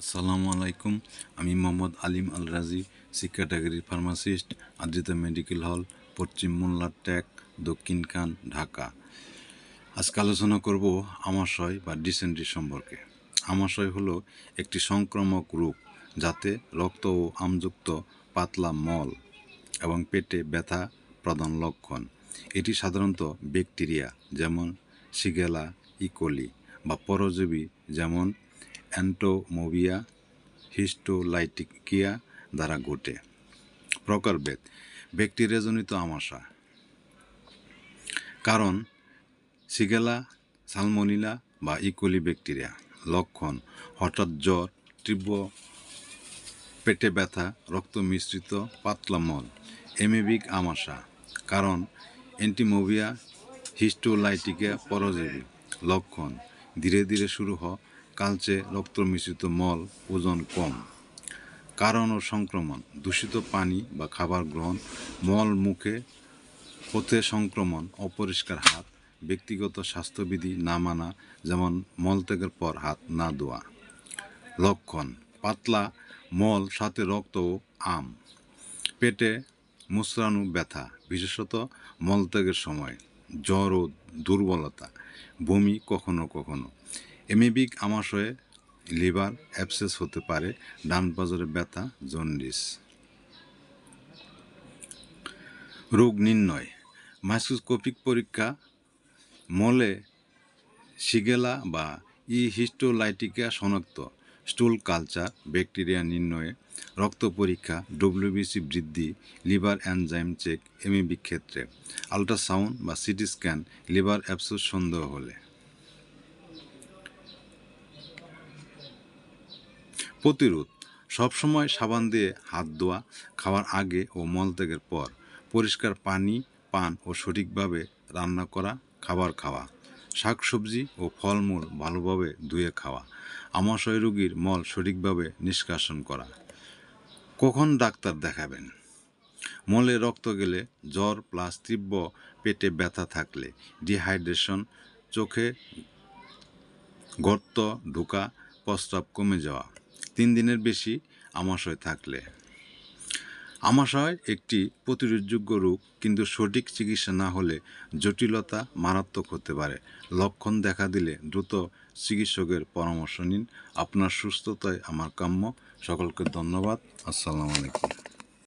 আসসালামু আলাইকুম। আমি মোহাম্মদ আলিম আল রাজি শিক্ষাটাগিরি ফার্মাসিস্ট, আদ্রিতা মেডিকেল হল, পশ্চিম মোল্লার ট্যাক, দক্ষিণ কান, ঢাকা। আজকে আলোচনা করব আমাশয় বা ডিসেন্ট্রি সম্পর্কে। আমাশয় হলো একটি সংক্রামক রোগ যাতে রক্ত ও আমযুক্ত পাতলা মল এবং পেটে ব্যথা প্রধান লক্ষণ। এটি সাধারণত ব্যাকটেরিয়া যেমন সিগেলা ইকোলি বা পরজীবী যেমন অ্যান্টোমোবিয়া হিস্টোলাইটিকিয়া দ্বারা ঘটে। প্রকারভেদ ব্যাকটেরিয়াজনিত আমাশা কারণ, সিগেলা, সালমোনিলা বা ইকোলি ব্যাকটেরিয়া, লক্ষণ, হঠাৎ জ্বর, তীব্র পেটে ব্যথা, রক্ত মিশ্রিত, পাতলা মল, এমেবিক আমাশা কারণ অ্যান্টিমোভিয়া হিস্টোলাইটিকা পরজীবী, লক্ষণ, ধীরে ধীরে শুরু হ কালচে রক্ত মিশ্রিত মল ওজন কম। কারণ ও সংক্রমণ, দূষিত পানি বা খাবার গ্রহণ, মল মুখে পথে সংক্রমণ, অপরিষ্কার হাত, ব্যক্তিগত স্বাস্থ্যবিধি না মানা, যেমন মলত্যাগের পর হাত না ধোয়া। লক্ষণ, পাতলা মল, সাথে রক্ত ও আম, পেটে মুচড়ানো ব্যথা, বিশেষত মলত্যাগের সময়, জ্বর ও দুর্বলতা, বমি কখনো কখনো। এমেবিক আমাশয়ে লিভার অ্যাবসেস হতে পারে, ডান পাজরে ব্যথা, জন্ডিস। রোগ নির্ণয়, মাইক্রোস্কোপিক পরীক্ষা, মলে সিগেলা বা ই হিস্টোলাইটিকা শনাক্ত, স্টুল কালচার, ব্যাকটেরিয়া নির্ণয়ে, রক্ত পরীক্ষা ডব্লিউবিসি বৃদ্ধি, লিভার এনজাইম চেক এমএবি ক্ষেত্রে, আল্ট্রাসাউন্ড বা সিটি স্ক্যান, লিভার অ্যাবসোস সন্দেহ হলে। প্রতিরোধ। সবসময় সাবান দিয়ে হাত ধোয়া, খাওয়ার আগে ও মলত্যাগের পর পরিষ্কার পানি, পান ও সঠিকভাবে রান্না করা, খাবার খাওয়া, শাকসবজি ও ফলমূল ভালোভাবে ধুয়ে খাওয়া, আমাশয় রোগীর মল সঠিকভাবে নিষ্কাশন করা। কখন ডাক্তার দেখাবেন? মলে রক্ত গেলে, জ্বর প্লাস তীব্র পেটে ব্যথা থাকলে, ডিহাইড্রেশন, চোখে গর্ত ঢোকা, প্রস্রাব কমে যাওয়া তিন দিনের বেশি আমাশয় থাকলে। আমাশয় একটি প্রতিরোধযোগ্য রোগ, কিন্তু সঠিক চিকিৎসা না হলে জটিলতা মারাত্মক হতে পারে। লক্ষণ দেখা দিলে দ্রুত চিকিৎসকের পরামর্শ নিন। আপনার সুস্থতায় আমার কাম্য। সকলকে ধন্যবাদ। আসসালামু আলাইকুম।